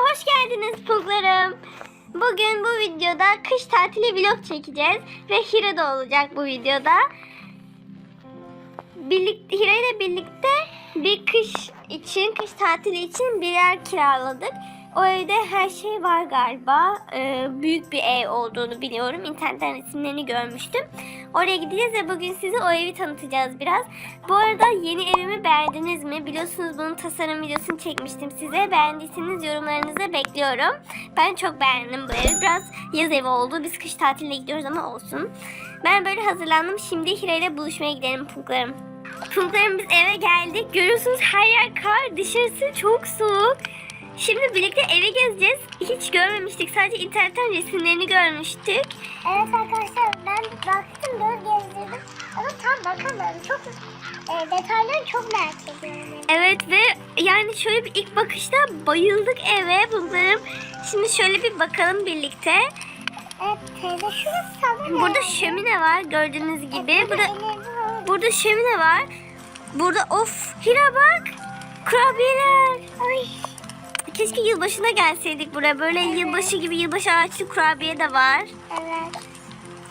hoş geldiniz pullarım. Bugün bu videoda kış tatili vlog çekeceğiz ve Hira da olacak bu videoda. Birlikte, Hira ile birlikte bir kış için, kış tatili için bir yer kiraladık. O evde her şey var galiba. Ee, büyük bir ev olduğunu biliyorum. İnternetten resimlerini görmüştüm. Oraya gideceğiz ve bugün size o evi tanıtacağız biraz. Bu arada yeni evimi beğendiniz mi? Biliyorsunuz bunun tasarım videosunu çekmiştim size. Beğendiyseniz yorumlarınızı bekliyorum. Ben çok beğendim bu evi. Biraz yaz evi oldu. Biz kış tatiline gidiyoruz ama olsun. Ben böyle hazırlandım. Şimdi Hira ile buluşmaya gidelim Punklarım. Punklarım biz eve geldik. Görüyorsunuz her yer kar. Dışarısı çok soğuk. Şimdi birlikte eve gezeceğiz. Hiç görmemiştik. Sadece internetten resimlerini görmüştük. Evet arkadaşlar ben baktım böyle gezdirdim ama tam bakamadım. Çok e, detaylarını çok merak ediyorum. yani. Evet ve yani şöyle bir ilk bakışta bayıldık eve bunlarım. Şimdi şöyle bir bakalım birlikte. Evet teyze şurası sanırım. Burada şömine var gördüğünüz gibi. Burada enerji var. burada şömine var. Burada of Hira bak. Kurabiyeler. Ay. Keşke yılbaşına gelseydik buraya. Böyle yılbaşı gibi yılbaşı ağaçlı kurabiye de var. Evet.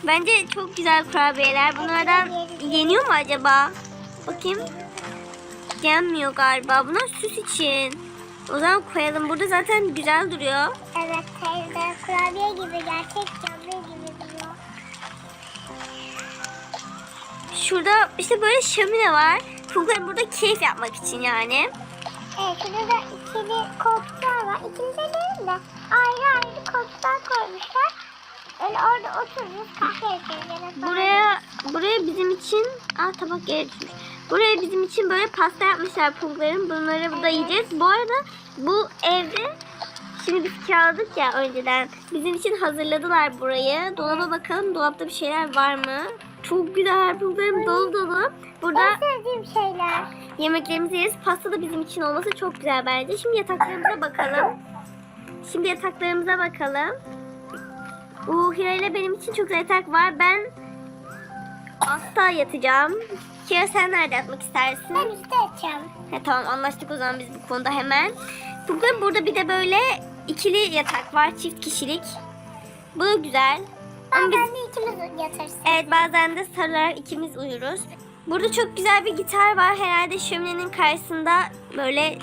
Bence çok güzel kurabiyeler. Bunlardan yeniyor mu acaba? Bakayım. Yenmiyor galiba. Bunlar süs için. O zaman koyalım. Burada zaten güzel duruyor. Evet teyze kurabiye gibi gerçek canlı gibi duruyor. Şurada işte böyle şömine var. Çocuklar burada keyif yapmak için yani. Evet şurada da ikili koltuklar var. İkili demeyelim de ayrı ayrı koltuklar koymuşlar. Öyle orada otururuz kahve içeriz. Buraya buraya bizim için aa tabak yere düşmüş. Buraya bizim için böyle pasta yapmışlar punkların. Bunları burada yiyeceğiz. Bu arada bu evde şimdi biz kiraladık ya önceden. Bizim için hazırladılar burayı. Dolaba bakalım. Dolapta bir şeyler var mı? Çok güzel punklarım dolu dolu. Burada En sevdiğim şeyler. Yemeklerimizi yeriz. Pasta da bizim için olması çok güzel bence. Şimdi yataklarımıza bakalım. Şimdi yataklarımıza bakalım. Uuu Hira ile benim için çok güzel yatak var. Ben altta yatacağım. Hira sen nerede yatmak istersin? Ben üstte yatacağım. He, tamam anlaştık o zaman biz bu konuda hemen. Bugün burada bir de böyle ikili yatak var. Çift kişilik. Bu güzel. Ama biz Bazen de ikimiz yatarız. Evet bazen de sarılarak ikimiz uyuruz. Burada çok güzel bir gitar var. Herhalde şöminenin karşısında böyle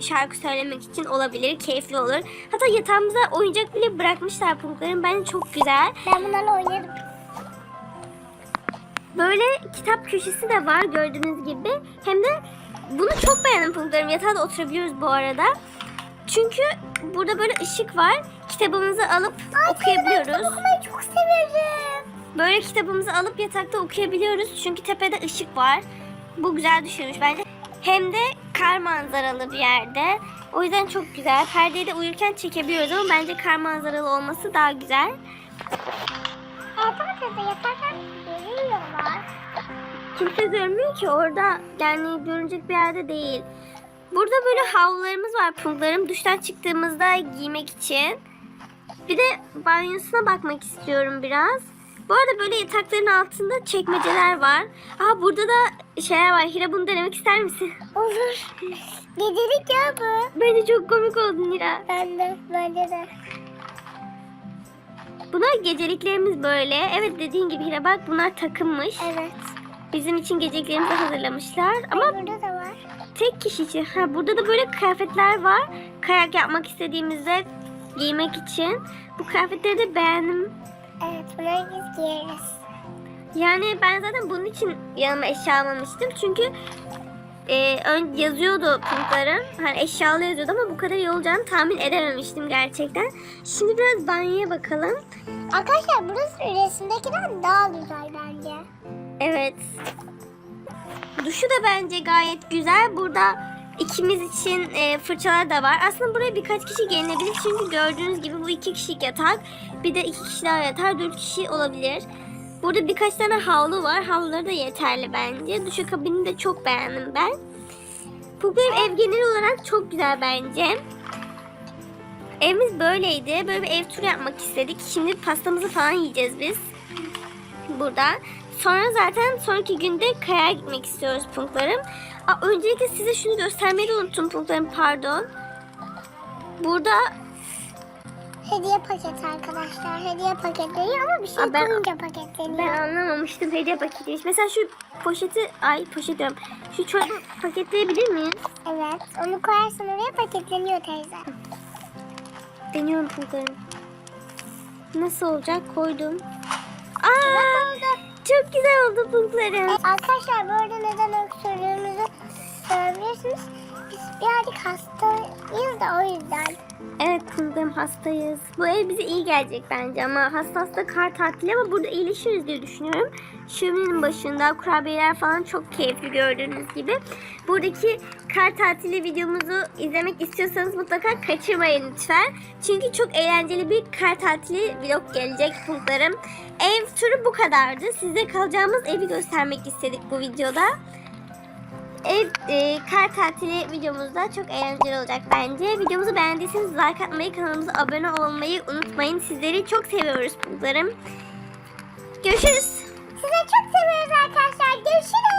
şarkı söylemek için olabilir. Keyifli olur. Hatta yatağımıza oyuncak bile bırakmışlar punkların. Bence çok güzel. Ben bunlarla oynarım. Böyle kitap köşesi de var gördüğünüz gibi. Hem de bunu çok beğendim punklarım. Yatağa da oturabiliyoruz bu arada. Çünkü burada böyle ışık var. Kitabımızı alıp okuyabiliyoruz. Okumayı çok severim. Böyle kitabımızı alıp yatakta okuyabiliyoruz. Çünkü tepede ışık var. Bu güzel düşünmüş bence. Hem de kar manzaralı bir yerde. O yüzden çok güzel. Perdeyi de uyurken çekebiliyoruz ama bence kar manzaralı olması daha güzel. Da yatarken görüyorlar. Kimse görmüyor ki orada yani görünecek bir yerde değil. Burada böyle havlularımız var punklarım. Duştan çıktığımızda giymek için. Bir de banyosuna bakmak istiyorum biraz. Bu arada böyle yatakların altında çekmeceler var. Aa burada da şeyler var. Hira bunu denemek ister misin? Olur. Gecelik ya bu. Bence çok komik oldun Hira. Ben de, bence de. Bunlar geceliklerimiz böyle. Evet dediğin gibi Hira bak bunlar takılmış. Evet. Bizim için geceliklerimizi hazırlamışlar. Ama Ama burada da var. tek kişi için. Ha, burada da böyle kıyafetler var. Kayak yapmak istediğimizde giymek için. Bu kıyafetleri de beğendim. Evet, bunları biz giyeriz. Yani ben zaten bunun için yanıma eşya almamıştım. Çünkü e, ön yazıyordu punkların. Hani eşyalı yazıyordu ama bu kadar iyi olacağını tahmin edememiştim gerçekten. Şimdi biraz banyoya bakalım. Arkadaşlar burası resimdekinden daha güzel bence. Evet. Duşu da bence gayet güzel. Burada ikimiz için e, fırçalar da var. Aslında buraya birkaç kişi gelinebilir. Çünkü gördüğünüz gibi bu iki kişilik yatak. Bir de iki kişi daha yatar. Dört kişi olabilir. Burada birkaç tane havlu var. Havluları da yeterli bence. Duş kabini de çok beğendim ben. Bu benim ev genel olarak çok güzel bence. Evimiz böyleydi. Böyle bir ev turu yapmak istedik. Şimdi pastamızı falan yiyeceğiz biz. Burada. Sonra zaten sonraki günde kayaya gitmek istiyoruz punklarım. Aa, öncelikle size şunu göstermeyi de unuttum punklarım pardon. Burada Hediye paketi arkadaşlar. Hediye paketleri ama bir şey Aa, ben- koyunca ben paketleniyor. anlamamıştım hediye paketiymiş. Mesela şu poşeti, ay poşet diyorum. Şu çorabı paketleyebilir miyiz? Evet. Onu koyarsan oraya paketleniyor teyze. Deniyorum punklarını. Nasıl olacak? Koydum. Aa, çok güzel oldu punklarım. Arkadaşlar bu arada neden öksürdüğümüzü sorabilirsiniz. Biz birazcık hastayız da o yüzden. Evet punklarım hastayız. Bu ev bize iyi gelecek bence ama hasta hasta kar tatili ama burada iyileşiriz diye düşünüyorum. Şöminenin başında kurabiyeler falan çok keyifli gördüğünüz gibi. Buradaki kar tatili videomuzu izlemek istiyorsanız mutlaka kaçırmayın lütfen. Çünkü çok eğlenceli bir kar tatili vlog gelecek punklarım. Ev turu bu kadardı. Size kalacağımız evi göstermek istedik bu videoda. Ev e, kar tatili videomuzda çok eğlenceli olacak bence. Videomuzu beğendiyseniz like atmayı, kanalımıza abone olmayı unutmayın. Sizleri çok seviyoruz bunlarım. Görüşürüz. Size çok seviyoruz arkadaşlar. Görüşürüz.